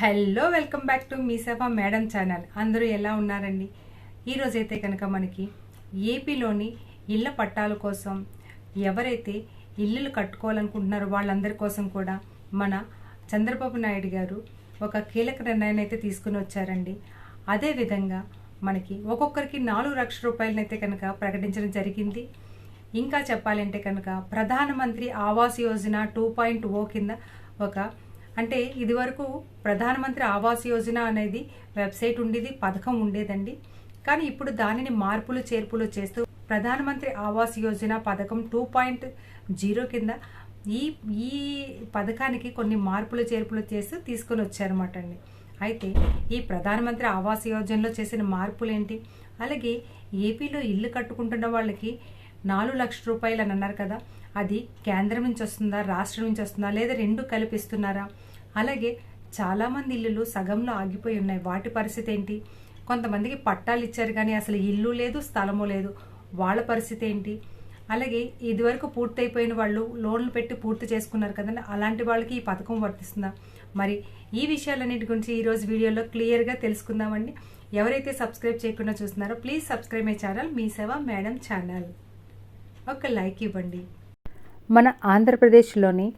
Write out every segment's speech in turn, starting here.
Hello welcome back to మీ సేవ madam channel. అందరూ ఎలా ఉన్నారండి? ఈరోజైతే కనుక మనకి ఏపీలోని ఇళ్ళ పట్టాల కోసం ఎవరైతే ఇల్లులు కట్టుకోవాలనుకుంటున్నారో వాళ్ళందరి కోసం కూడా మన చంద్రబాబు నాయుడు గారు ఒక కీలక నిర్ణయాన్ని అయితే తీసుకుని వచ్చారండి. అదేవిధంగా మనకి ఒక్కొక్కరికి నాలుగు లక్షల రూపాయలనైతే కనుక ప్రకటించడం జరిగింది. ఇంకా చెప్పాలంటే కనుక Pradhan Mantri Awas Yojana two point O కింద ఒక అంటే ఇదివరకు ప్రధానమంత్రి ఆవాస్ యోజన అనేది వెబ్సైట్ ఉండేది పథకం ఉండేదండి. కానీ ఇప్పుడు దానిని మార్పులు చేర్పులు చేస్తూ ప్రధానమంత్రి ఆవాస్ యోజన పథకం టూ పాయింట్ జీరో కింద ఈ ఈ పథకానికి కొన్ని మార్పులు చేర్పులు చేస్తూ తీసుకొని వచ్చారన్నమాట అండి అయితే ఈ ప్రధానమంత్రి ఆవాస్ యోజనలో చేసిన మార్పులు ఏంటి అలాగే ఏపీలో ఇల్లు కట్టుకుంటున్న వాళ్ళకి నాలుగు లక్షల రూపాయలు అని అన్నారు కదా అది కేంద్రం నుంచి వస్తుందా రాష్ట్రం నుంచి వస్తుందా లేదా రెండు కల్పిస్తున్నారా అలాగే చాలామంది ఇల్లులు సగంలో ఆగిపోయి ఉన్నాయి. వాటి పరిస్థితి ఏంటి? కొంతమందికి పట్టాలు ఇచ్చారు కానీ అసలు ఇల్లు లేదు స్థలము లేదు. వాళ్ళ పరిస్థితి ఏంటి? అలాగే ఇదివరకు పూర్తయిపోయిన వాళ్ళు లోన్లు పెట్టి పూర్తి చేసుకున్నారు కదండి. అలాంటి వాళ్ళకి ఈ పథకం వర్తిస్తుందా? మరి ఈ విషయాలన్నిటి గురించి ఈరోజు వీడియోలో క్లియర్గా తెలుసుకుందామండి. ఎవరైతే సబ్స్క్రైబ్ చేయకుండా చూస్తున్నారో ప్లీజ్ సబ్స్క్రైబ్ మై ఛానల్ మీ సేవ మేడం ఛానల్. ఒక లైక్ ఇవ్వండి. మన ఆంధ్రప్రదేశ్లోని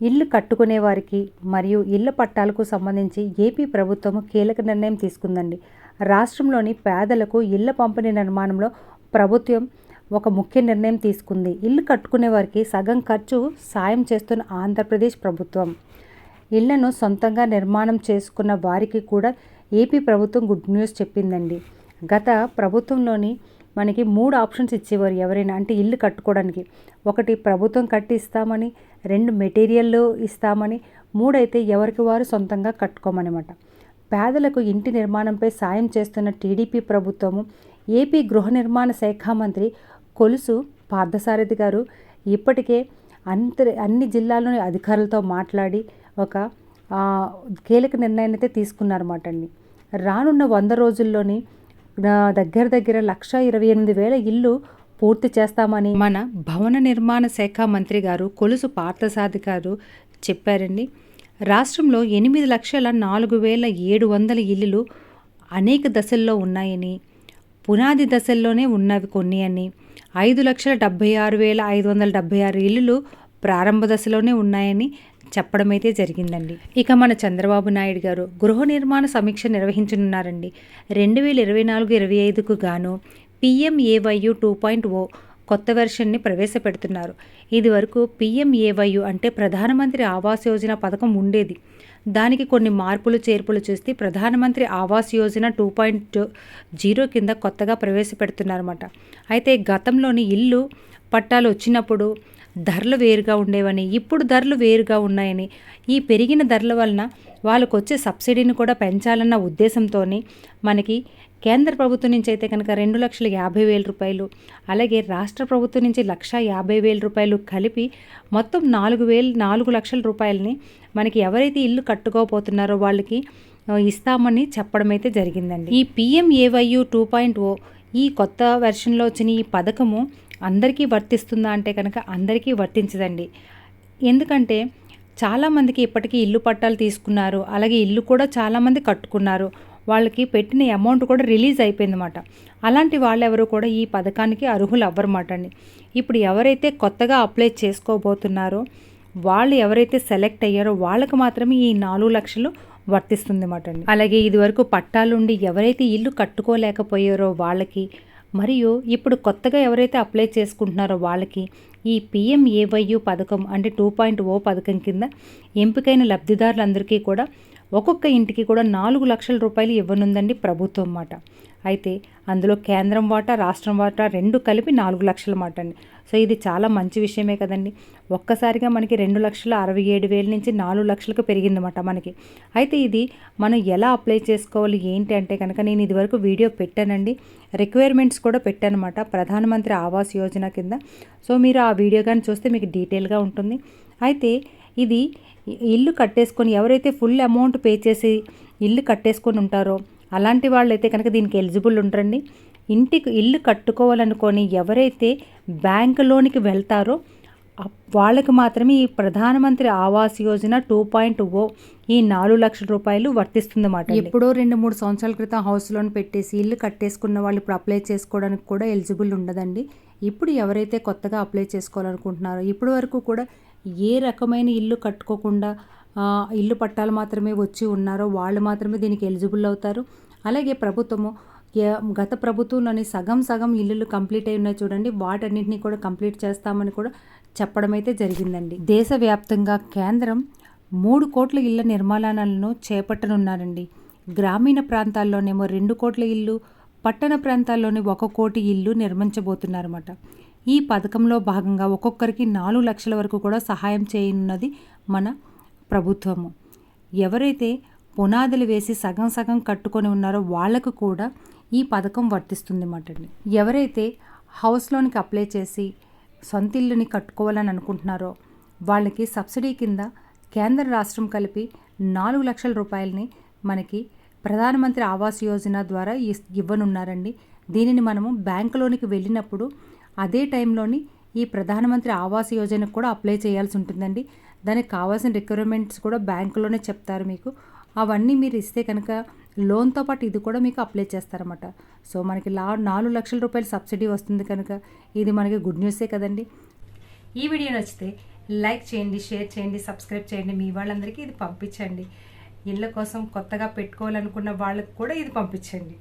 ఇల్లు కట్టుకునే వారికి మరియు ఇళ్ళ పట్టాలకు సంబంధించి ఏపీ ప్రభుత్వం కీలక నిర్ణయం తీసుకుందండి. రాష్ట్రంలోని పేదలకు ఇళ్ళ పంపిణీ నిర్మాణంలో ప్రభుత్వం ఒక ముఖ్య నిర్ణయం తీసుకుంది. ఇల్లు కట్టుకునే వారికి సగం ఖర్చు సాయం చేస్తున్న ఆంధ్రప్రదేశ్ ప్రభుత్వం. ఇళ్ళను సొంతంగా నిర్మాణం చేసుకున్న వారికి కూడా ఏపీ ప్రభుత్వం గుడ్ న్యూస్ చెప్పిందండి. గత ప్రభుత్వంలోని మనకి మూడు ఆప్షన్స్ ఇచ్చేవారు ఎవరైనా అంటే ఇల్లు కట్టుకోవడానికి. ఒకటి ప్రభుత్వం కట్టి ఇస్తామని రెండు మెటీరియల్ ఇస్తామని మూడైతే ఎవరికి వారు సొంతంగా కట్టుకోమనమాట. పేదలకు ఇంటి నిర్మాణంపై సాయం చేస్తున్న టీడీపీ ప్రభుత్వము ఏపీ గృహ నిర్మాణ శాఖ మంత్రి కొలుసు పార్థసారథి గారు ఇప్పటికే అంత అన్ని జిల్లాలోని అధికారులతో మాట్లాడి ఒక కీలక నిర్ణయాన్ని అయితే తీసుకున్నారన్నమాట అండి. రానున్న వంద రోజుల్లోని దగ్గర దగ్గర లక్ష ఇరవై ఎనిమిది వేల ఇల్లు పూర్తి చేస్తామని మన భవన నిర్మాణ శాఖ మంత్రి గారు కొలుసు పార్థసాది గారు చెప్పారండి. రాష్ట్రంలో ఎనిమిది లక్షల నాలుగు వేల ఏడు వందల ఇల్లులు అనేక దశల్లో ఉన్నాయని పునాది దశల్లోనే ఉన్నవి కొన్ని అని ఐదు లక్షల డెబ్బై ఆరు వేల ఐదు వందల డెబ్బై ఆరు ఇల్లులు ప్రారంభ దశలోనే ఉన్నాయని చెప్పడం అయితే జరిగిందండి. ఇక మన చంద్రబాబు నాయుడు గారు గృహ నిర్మాణ సమీక్ష నిర్వహించనున్నారండి. రెండు వేల ఇరవై నాలుగు ఇరవై ఐదుకు గాను పిఎంఏవైయు టూ పాయింట్ ఓ కొత్త వెర్షన్ని ప్రవేశపెడుతున్నారు. ఇదివరకు పిఎంఏవైయు అంటే ప్రధానమంత్రి ఆవాస్ యోజన పథకం ఉండేది. దానికి కొన్ని మార్పులు చేర్పులు చేస్తే Pradhan Mantri Awas Yojana two point zero కింద కొత్తగా ప్రవేశపెడుతున్నారన్నమాట. అయితే గతంలోని ఇల్లు పట్టాలు వచ్చినప్పుడు ధరలు వేరుగా ఉండేవని ఇప్పుడు ధరలు వేరుగా ఉన్నాయని ఈ పెరిగిన ధరల వలన వాళ్ళకు వచ్చే సబ్సిడీని కూడా పెంచాలన్న ఉద్దేశంతో మనకి కేంద్ర ప్రభుత్వం నుంచి అయితే కనుక రెండు లక్షల యాభై వేల రూపాయలు అలాగే రాష్ట్ర ప్రభుత్వం నుంచి లక్ష యాభై వేల రూపాయలు కలిపి మొత్తం నాలుగు వేలు నాలుగు లక్షల రూపాయలని మనకి ఎవరైతే ఇల్లు కట్టుకోపోతున్నారో వాళ్ళకి ఇస్తామని చెప్పడం అయితే జరిగిందండి. ఈ పిఎంఏవైయు టూ పాయింట్ ఓ ఈ కొత్త వెర్షన్లో వచ్చిన ఈ పథకము అందరికీ వర్తిస్తుందా అంటే కనుక అందరికీ వర్తించదండి. ఎందుకంటే చాలామందికి ఇప్పటికీ ఇల్లు పట్టాలు తీసుకున్నారు అలాగే ఇల్లు కూడా చాలామంది కట్టుకున్నారు. వాళ్ళకి పెట్టిన అమౌంట్ కూడా రిలీజ్ అయిపోయిందన్నమాట. అలాంటి వాళ్ళెవరు కూడా ఈ పథకానికి అర్హులు అవ్వరమాట అండి ఇప్పుడు ఎవరైతే కొత్తగా అప్లై చేసుకోబోతున్నారో వాళ్ళు ఎవరైతే సెలెక్ట్ అయ్యారో వాళ్ళకి మాత్రమే ఈ నాలుగు లక్షలు వర్తిస్తుంది అన్నమాట అండి అలాగే ఇదివరకు పట్టాలుండి ఎవరైతే ఇల్లు కట్టుకోలేకపోయారో వాళ్ళకి మరియు ఇప్పుడు కొత్తగా ఎవరైతే అప్లై చేసుకుంటున్నారో వాళ్ళకి ఈ పిఎంఏవైయు పథకం అంటే టూ పాయింట్ ఓ పథకం కింద ఎంపికైన లబ్ధిదారులందరికీ కూడా ఒక్కొక్క ఇంటికి కూడా నాలుగు లక్షల రూపాయలు ఇవ్వనుందండి ప్రభుత్వం మాట. అయితే అందులో కేంద్రం వాటా రాష్ట్రం వాటా రెండు కలిపి నాలుగు లక్షల మాట అండి. సో ఇది చాలా మంచి విషయమే కదండి. ఒక్కసారిగా మనకి రెండు లక్షల అరవై ఏడు వేల నుంచి నాలుగు లక్షలకు పెరిగిందన్నమాట మనకి. అయితే ఇది మనం ఎలా అప్లై చేసుకోవాలి ఏంటి అంటే కనుక నేను ఇదివరకు వీడియో పెట్టానండి. రిక్వైర్మెంట్స్ కూడా పెట్టానమాట ప్రధానమంత్రి ఆవాస్ యోజన కింద. సో మీరు ఆ వీడియో కానీ చూస్తే మీకు డీటెయిల్గా ఉంటుంది. అయితే ఇది ఇల్లు కట్టేసుకొని ఎవరైతే ఫుల్ అమౌంట్ పే చేసి ఇల్లు కట్టేసుకొని ఉంటారో అలాంటి వాళ్ళైతే కనుక దీనికి ఎలిజిబుల్ ఉంటారండి ఇంటికి ఇల్లు కట్టుకోవాలనుకొని ఎవరైతే బ్యాంక్ లోనికి వెళ్తారో వాళ్ళకి మాత్రమే ఈ Pradhan Mantri Awas Yojana two point O ఈ నాలుగు లక్షల రూపాయలు వర్తిస్తుందన్నమాట ఎప్పుడో రెండు మూడు సంవత్సరాల క్రితం హౌస్ లోన్ పెట్టేసి ఇల్లు కట్టేసుకున్న వాళ్ళు ఇప్పుడు అప్లై చేసుకోవడానికి కూడా ఎలిజిబుల్ ఉండదండి. ఇప్పుడు ఎవరైతే కొత్తగా అప్లై చేసుకోవాలనుకుంటున్నారో ఇప్పటి వరకు కూడా ఏ రకమైన ఇల్లు కట్టుకోకుండా ఇల్లు పట్టాలు మాత్రమే వచ్చి ఉన్నారో వాళ్ళు మాత్రమే దీనికి ఎలిజిబుల్ అవుతారు. అలాగే ప్రభుత్వము గత ప్రభుత్వంలోని సగం సగం ఇల్లులు కంప్లీట్ అయి ఉన్నాయి చూడండి. వాటన్నింటినీ కూడా కంప్లీట్ చేస్తామని కూడా చెప్పడం అయితే జరిగిందండి. దేశవ్యాప్తంగా కేంద్రం మూడు కోట్ల ఇళ్ళ నిర్మాణాలను చేపట్టనున్నారండి. గ్రామీణ ప్రాంతాల్లోనేమో రెండు కోట్ల ఇల్లు పట్టణ ప్రాంతాల్లోని ఒక కోటి ఇల్లు నిర్మించబోతున్నారన్నమాట. ఈ పథకంలో భాగంగా ఒక్కొక్కరికి నాలుగు లక్షల వరకు కూడా సహాయం చేయనున్నది మన ప్రభుత్వము. ఎవరైతే పునాదులు వేసి సగం సగం కట్టుకొని ఉన్నారో వాళ్ళకు కూడా ఈ పథకం వర్తిస్తుంది అండి. ఎవరైతే హౌస్ లోన్కి అప్లై చేసి సొంత ఇల్లుని కట్టుకోవాలని అనుకుంటున్నారో వాళ్ళకి సబ్సిడీ కింద కేంద్ర రాష్ట్రం కలిపి నాలుగు లక్షల రూపాయలని మనకి ప్రధానమంత్రి ఆవాస్ యోజన ద్వారా ఇస్- ఇవ్వనున్నారండి. దీనిని మనము బ్యాంకులోనికి వెళ్ళినప్పుడు అదే టైంలోని ఈ ప్రధానమంత్రి ఆవాస్ యోజనకు కూడా అప్లై చేయాల్సి ఉంటుందండి. దానికి కావాల్సిన రిక్వైర్మెంట్స్ కూడా బ్యాంకులోనే చెప్తారు మీకు. అవన్నీ మీరు ఇస్తే కనుక లోన్తో పాటు ఇది కూడా మీకు అప్లై చేస్తారన్నమాట. సో మనకి లా నాలుగు లక్షల రూపాయల సబ్సిడీ వస్తుంది కనుక ఇది మనకి గుడ్ న్యూసే కదండి. ఈ వీడియో నచ్చితే లైక్ చేయండి షేర్ చేయండి సబ్స్క్రైబ్ చేయండి. మీ వాళ్ళందరికీ ఇది పంపించండి. ఇళ్ళ కోసం కొత్తగా పెట్టుకోవాలనుకున్న వాళ్ళకి కూడా ఇది పంపించండి.